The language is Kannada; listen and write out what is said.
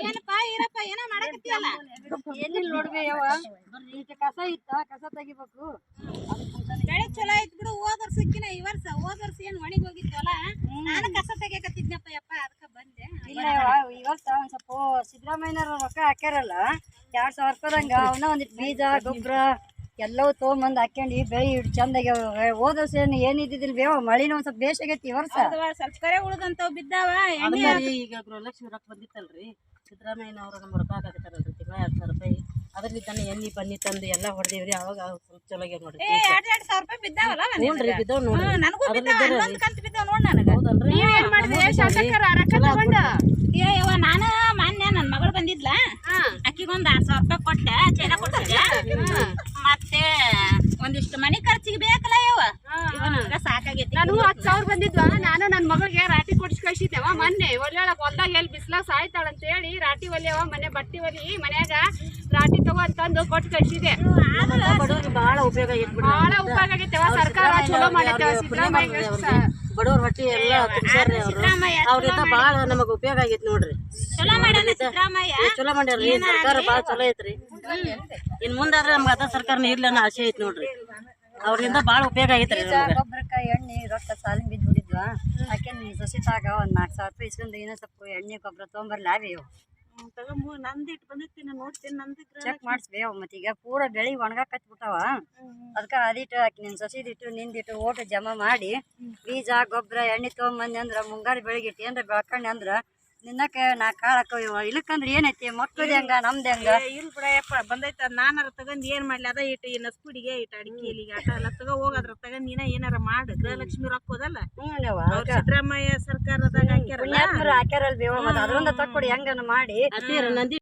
ಏನಪ್ಪಾ ಏನಪ್ಪ ಏನೋ ಮಾಡಕತ್ತಿಯಲ್ಲ? ಏನಿಲ್ಲ ನೋಡ್ಬಿ ಯವ್ವ. ಈಗ ಕಸ ಇತ್ತ? ಕಸ ತೆಗಿಬೇಕು. ಬೆಳೆ ಚಲೋ ಐತ್ ಬಿಡು ಹೋದ ವರ್ಷಕ್ಕಿನ ಈ ವರ್ಷ ಹೋದ ವರ್ಷ ಏನ್ ಒಣಗಿ ಹೋಗಿದ್ವಲ್ಲ? ನಾನು ಕಸ ತೆಗಿಯಕತ್ತಿದ್ನಪ್ಪ ಯಪ್ಪ ಅದಕ್ಕೆ ಬಂದೆ. ಇಲ್ಲ ಯವ್ವ ಈ ವರ್ಷ ಒಂದ್ ಸ್ವಲ್ಪ ಸಿದ್ದರಾಮಯ್ಯನವ್ರ ರೊಕ್ಕ ಹಾಕ್ಯಾರಲ್ಲ ಎರಡ್ ಸಾವಿರ ರೂಪಾಯಿದಂಗ ಅವನ್ನ ಒಂದಿಟ್ಟು ಬೀಜ ಗೊಬ್ಬರ ಎಲ್ಲವೂ ತೊಗೊಂಬಂದ್ ಹಾಕ್ಯಂಡು ಬೆಳೆ ಬೆಳಿ ಇಟ್ಟು ಚಂದಾಗಿ ಹೋದ ವರ್ಷ ಏನು ಏನಿದ್ದಿದ್ದಿಲ್ಲ ಬೇವ ಮಳಿನ ಒಂದ್ ಸ್ವಲ್ಪ ಬೇಷ್ ಆಗೈತಿ ಈ ವರ್ಷ. ಹೌದವ್ವ, ಸ್ವಲ್ಪ ಕರೆ ಉಳ್ದಂತಾವ್ ಬಿದ್ದಾವ ಈಗ ಗೃಹಲಕ್ಷ್ಮಿ ರೊಕ್ಕ ಬಂದಿತ್ತಲ್ರಿ. ಸಿದ್ದರಾಮಯ್ಯನವರು ನಮ್ಮ ರೊಕ್ಕ ಹಾಕತ್ತಾರಲ್ರಿ ತಿಂಗಳ ಹತ್ತು ಸಾವಿರ ರೂಪಾಯಿ. ಅದ್ರಲ್ಲಿದ್ದಾನೆ ಎಣ್ಣೆ ಬನ್ನಿ ತಂದು ಎಲ್ಲ ಹೊಡೆದೇವ್ರಿ. ಅವಾಗ ಸ್ವಲ್ಪ ಚಲೋ ಆಗ್ಯಾವ ನೋಡ್ರಿ. ಏ ಎರಡು ಎರಡ್ ಸಾವಿರ ರೂಪಾಯಿ ಬಿದ್ದಾವಲ್ಲ? ಬಿದ್ದವ್ ನೋಡ್ರಿ. ನನಗೂ ಬಿದ್ದಾವ ಕಂತು ಬಿದ್ದಾವ ನೋಡಿ ನನಗ. ಹೌದಲ್ರಿ? ಯವ್ವ ನಾನು ಮಾನ್ಯ ನನ್ ಮಗಳು ಬಂದಿದ್ಲ. ಅಕ್ಕಿಗೊಂದ್ ಆರ್ ಸಾವಿರ ರೂಪಾಯಿ ಕೊಟ್ಟೆ. ಚೇನ ಮತ್ತೆ ಒಂದಿಷ್ಟು ಮನೆ ಖರ್ಚಿಗೆ ಬೇಕಲ್ಲ ಯವ್ವ? ನನಗ ಸಾಕಾಗೈತಿ. ನಾನು ಹತ್ತು ಸಾವಿರ ಬಂದಿದ್ವ ನಾನು ನನ್ನ ಮಗಳಿಗೆ ರಾಟಿ ಕೊಡ್ಸಿ ಕಳ್ಸಿದ್ದೆವ ಮೊನ್ನೆ. ಒಳ್ಳೆ ಹೊಲ್ದಾಗ ಎಲ್ಲಿ ಬಿಸ್ಲಾಗ ಸಾಯ್ತಾಳ ಅಂತ ಹೇಳಿ ರಾಟಿ ಒಲೆಯವ ಮನೆ ಬಟ್ಟಿ ಒಲಿ ಮನ್ಯಾಗ ರಾಟಿ ತಗೋ ಅಂತಂದು ಕೊಟ್ಟು ಕಳ್ಸಿದೆ ಬಡವ್ರಿಗೆ ಬಹಳ ಉಪಯೋಗ ಬಹಳ ಉಪಯೋಗ ಆಗೈತೆವ ಸರ್ಕಾರ ಚಲೋ ಮಾಡೈತೆವ ಸಿದ್ದರಾಮಯ್ಯ. ಬಡವ್ರ ಹೊಟ್ಟಿ ಎಲ್ಲ ತುಂಬ್ಸ್ಯಾರ್ರಿ ಅವ್ರು. ಅವ್ರಿಂದ ಬಹಳ ನಮಗ ಉಪಯೋಗ ಆಗೈತಿ ನೋಡ್ರಿ. ಚಲೋ ಮಾಡ್ಯಾರ್ರಿ. ಸರ್ಕಾರ ಬಾಳ ಚಲೋ ಐತ್ರಿ. ಇನ್ ಮುಂದಾದ್ರೆ ನಮ್ಗೆ ಅದ ಸರ್ಕಾರನ ಇರ್ಲಿ ಅನ್ನೋ ಆಸೆ ಐತಿ ನೋಡ್ರಿ. ಅವ್ರಿಂದ ಬಾಳ ಉಪಯೋಗ ಆಗೈತ್ರಿ ಬೀಜ ನಮ್ಗೆ ಗೊಬ್ಬರಕ್ಕ ಎಣ್ಣೆ ರೊಕ್ಕ ಸಾಲಿನ ಬಿದ್ದು ಬಿಡಿದ್ವಾ ಯಾಕೆ ನೀ ಸೊಸಿತಾಗ ಒಂದ್ ನಾಲ್ಕು ಸಾವಿರ ರೂಪಾಯಿ ಇಸ್ಕೊಂಡು ಏನೋ ಸ್ವಲ್ಪ ಎಣ್ಣೆ ಗೊಬ್ಬರ ತೊಗೊಂಬರ್ಲಿ ಅವೇ ತಗೊಂಬ ನಂದಿಟ್ಟು ಬಂದಿರ್ತೀನಿ ನೋಡ್ತೀನಿ ನಂದು ಚೆಕ್ ಮಾಡಿಸ್ಬೇವು ಮತ್ತೆ ಈಗ ಪೂರ ಬೆಳಿ ಒಣಗಾಕತ್ ಬಿಟ್ಟಾವ ಅದಕ್ಕೆ ಅದಿಟ್ಟು ಹಾಕಿ ನಿನ್ನ ಸೊಸಿದಿಟ್ಟು ನಿಂದಿಟ್ಟು ಓಟು ಜಮಾ ಮಾಡಿ ಬೀಜ ಗೊಬ್ಬರ ಎಣ್ಣೆ ತೊಗೊಂಬಂದೆ ಅಂದ್ರೆ ಮುಂಗಾರು ಬೆಳಿಗ್ಗೆ ಇಟ್ಟು ಅಂದ್ರೆ ಬೆಳ್ಕೊಂಡೆ ಅಂದ್ರ ನಿನ್ನಕ್ಕೆ ನಾ ಕಾಳು ಹಾಕೋ ಇಲ್ಲಕ್ಕಂದ್ರೆ ಏನೈತಿ? ಮಕ್ಕಳದ ಹೆಂಗ? ನಮ್ದು ಹೆಂಗ? ಇಲ್ಲ ಬಿಡಯಪ್ಪ ಬಂದೈತ ನಾನಾರ ತಗೊಂಡ್ ಏನ್ ಮಾಡ್ಲಿ? ಅದ ಇಟ್ಟು ಈ ನಸ್ಕುಡಿಗೆ ಇಟ್ಟು ಅಡಿಕೆ ಇಲ್ಲಿಗೆ ಆಟ ಎಲ್ಲ ತಗೋ ಹೋಗ ಅದ್ರ ತಗೊಂಡ್ ನೀನ ಏನಾರ ಮಾಡು. ಗೃಹಲಕ್ಷ್ಮಿ ರೊಕ್ಕ ಹೋದಲ್ಲ ಹ್ಞೂ ಅವ್ರ ಸಿದ್ದರಾಮಯ್ಯ ಸರ್ಕಾರದಾಗ ಹಾಕ್ಯಾರಲ್ಲ? ಹಾಕ್ಯಾರಲ್ವಿ ಅದ್ರೊಂದ ತಕ್ಕೊಡಿ ಹೆಂಗನ ಮಾಡಿ. ನಂದಿ